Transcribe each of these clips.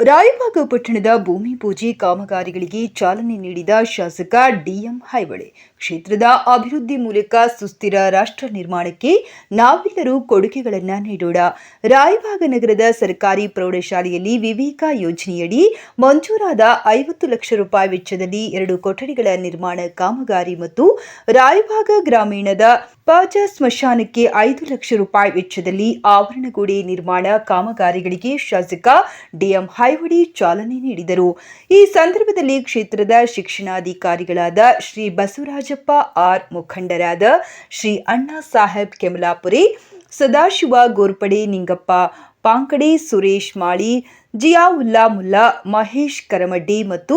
ರಾಯಬಾಗ ಪಟ್ಟಣದ ಭೂಮಿ ಪೂಜೆ ಕಾಮಗಾರಿಗಳಿಗೆ ಚಾಲನೆ ನೀಡಿದ ಶಾಸಕ ಡಿಎಂ ಹೈವಳೆ. ಕ್ಷೇತ್ರದ ಅಭಿವೃದ್ಧಿ ಮೂಲಕ ಸುಸ್ಥಿರ ರಾಷ್ಟ್ರ ನಿರ್ಮಾಣಕ್ಕೆ ನಾವೆಲ್ಲರೂ ಕೊಡುಗೆಗಳನ್ನು ನೀಡೋಣ. ರಾಯಬಾಗ ನಗರದ ಸರ್ಕಾರಿ ಪ್ರೌಢಶಾಲೆಯಲ್ಲಿ ವಿವೇಕ ಯೋಜನೆಯಡಿ ಮಂಜೂರಾದ ಐವತ್ತು ಲಕ್ಷ ರೂಪಾಯಿ ವೆಚ್ಚದಲ್ಲಿ ಎರಡು ಕೊಠಡಿಗಳ ನಿರ್ಮಾಣ ಕಾಮಗಾರಿ ಮತ್ತು ರಾಯಬಾಗ ಗ್ರಾಮೀಣದ ಪಾಜ ಸ್ಮಶಾನಕ್ಕೆ ಐದು ಲಕ್ಷ ರೂಪಾಯಿ ವೆಚ್ಚದಲ್ಲಿ ಆವರಣಗೋಡೆ ನಿರ್ಮಾಣ ಕಾಮಗಾರಿಗಳಿಗೆ ಶಾಸಕ ಡಿಎಂ ಹೈವಡಿ ಚಾಲನೆ ನೀಡಿದರು. ಈ ಸಂದರ್ಭದಲ್ಲಿ ಕ್ಷೇತ್ರದ ಶಿಕ್ಷಣಾಧಿಕಾರಿಗಳಾದ ಶ್ರೀ ಬಸವರಾಜಪ್ಪ ಆರ್ ಮುಖಂಡರಾದ ಶ್ರೀ ಅಣ್ಣಾ ಸಾಹೇಬ್ ಕೆಮಲಾಪುರಿ, ಸದಾಶಿವ ಗೋರ್ಪಡೆ ನಿಂಗಪ್ಪ, ಪಾಂಕಡೆ ಸುರೇಶ್ ಮಾಳಿ, ಜಿಯಾವುಲ್ಲಾ ಮುಲ್ಲಾ, ಮಹೇಶ್ ಕರಮಡ್ಡಿ ಮತ್ತು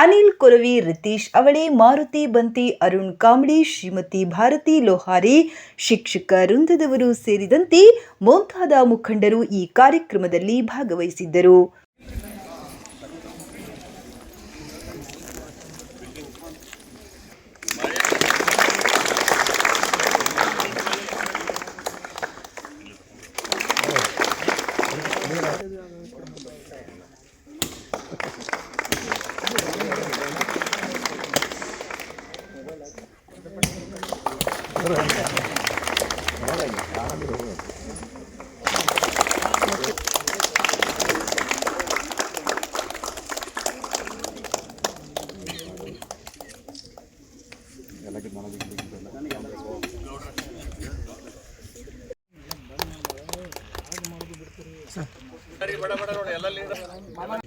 ಅನಿಲ್ ಕೊರವಿ, ರಿತೀಶ್ ಅವಳೆ, ಮಾರುತಿ ಬಂತಿ, ಅರುಣ್ ಕಾಂಬಳಿ ಶ್ರೀಮತಿ ಭಾರತಿ ಲೋಹಾರಿ, ಶಿಕ್ಷಕ ವೃಂದದವರು ಸೇರಿದಂತೆ ಮುಂತಾದ ಮುಖಂಡರು ಈ ಕಾರ್ಯಕ್ರಮದಲ್ಲಿ ಭಾಗವಹಿಸಿದ್ದರು. Gracias.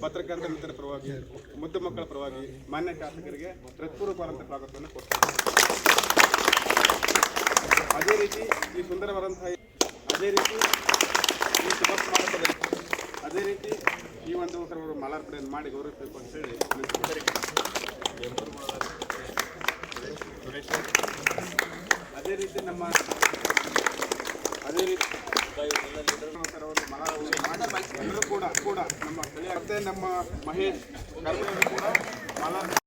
ಪತ್ರಕರ್ತರ ಪರವಾಗಿ, ಮುದ್ದು ಮಕ್ಕಳ ಪರವಾಗಿ ಮಾನ್ಯ ಶಾಸಕರಿಗೆ ಹೃತ್ಪೂರ್ವಕವಾದಂಥ ಸ್ವಾಗತವನ್ನು ಕೊಡ್ತಾರೆ ಅದೇ ರೀತಿ ಈ ಸುಂದರವಾದಂತಹ ಅದೇ ರೀತಿ ಈ ಶುಭ ಸ್ಮಾರಕದಲ್ಲಿ ಅದೇ ರೀತಿ ಈ ಒಂದು ಅವರು ಮಾಲಾರ್ಪಣೆಯನ್ನು ಮಾಡಿ ಗೌರವಿಸಬೇಕು ಅಂತ ಹೇಳಿ ಅದೇ ರೀತಿ ನಮ್ಮ ಕೂಡ ಕೂಡ ನಮ್ಮ ಮತ್ತೆ ನಮ್ಮ ಮಹೇಶ್ ಕೂಡ ಕೂಡ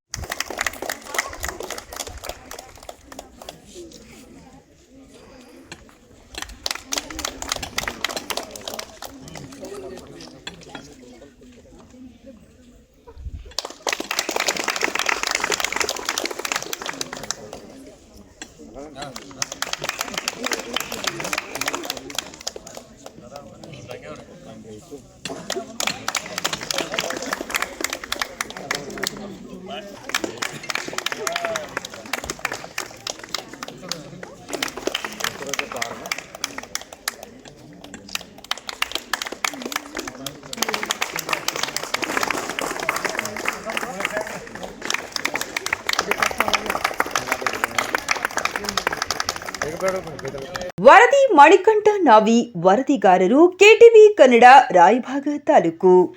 ವರದಿ ಮಣಿಕಂಠ ನಾವಿ ವರದಿಗಾರರು ಕೆಟಿವಿ ಕನ್ನಡ ರಾಯಭಾಗ ತಾಲೂಕು.